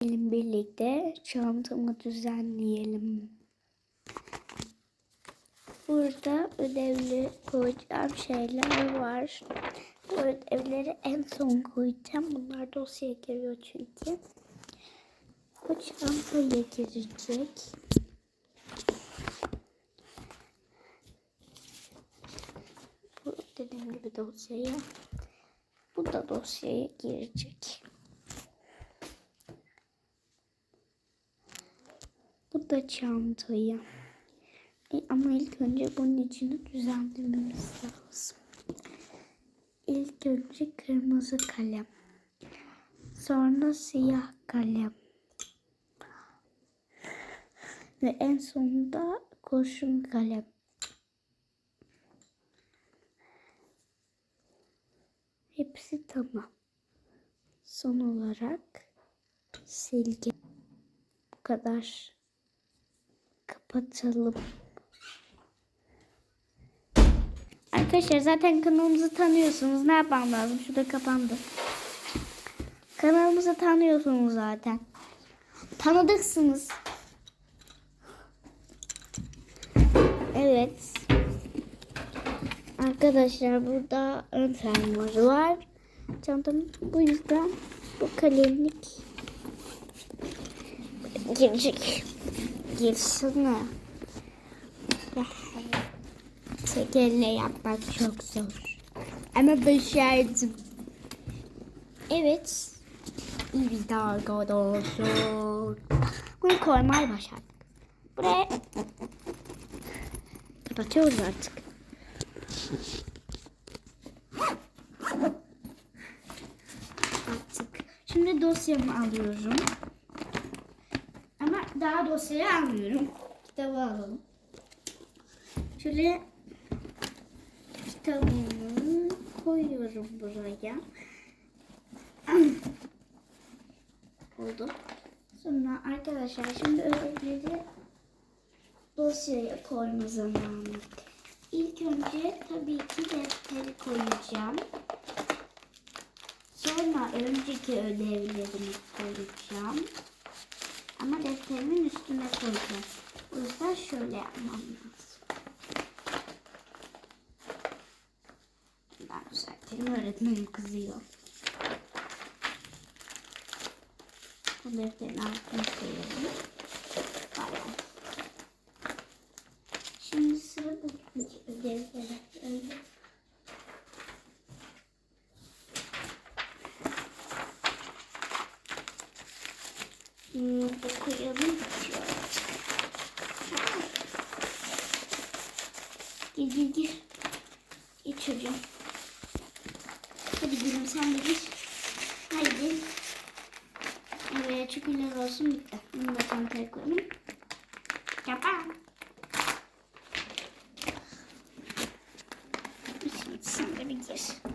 Gelin birlikte çantamı düzenleyelim. Burada ödevli koyacağım şeyler var. Bu ödevleri en son koyacağım. Bunlar dosyaya giriyor çünkü. Bu çantaya girecek. Bu dediğim gibi dosyaya. Bu da dosyaya girecek. Bu da çantaya. E, ama ilk önce bunun içini düzenlememiz lazım. İlk önce kırmızı kalem. Sonra siyah kalem. Ve en sonunda kurşun kalem. Hepsi tamam. Son olarak silgi. Bu kadar. Kapatalım. Arkadaşlar zaten kanalımızı tanıyorsunuz. Ne yapmam lazım? Şurada kapandı. Kanalımızı tanıyorsunuz zaten. Tanıdıksınız. Evet. Arkadaşlar burada ön fermuarı var. Çantam bu yüzden bu kalemlik girecek. Girsene. Tek elle yapmak çok zor. Ama başardım. Evet. İyi de arkadaşlar. Bunu koymayı başardık. Buraya kapatıyoruz artık. Artık. Şimdi dosyamı alıyorum. Daha dosyayı almıyorum. Kitabı alalım. Şöyle kitabımı koyuyorum buraya. Oldu. Sonra arkadaşlar şimdi ödevleri dosyaya koyma zamanı. İlk önce tabii ki defteri koyacağım. Sonra önceki ödevlerimi koyacağım. Ama defterimin üstüne koyacağım. O yüzden şöyle yapmam lazım. Ben düzeltelim. Öğretmenim kızıyor. Bu defterin altına koyalım. Şimdi sıra bugünkü ödevlere. Hmm, bu koyalım bitiyor. Gir gir gir. Gir çocuğum. Hadi gülüm sen de gir. Haydi. Evet şükürler olsun bitti. Bunu da çantaya koyalım. Kapan. Şey, sen böyle gir.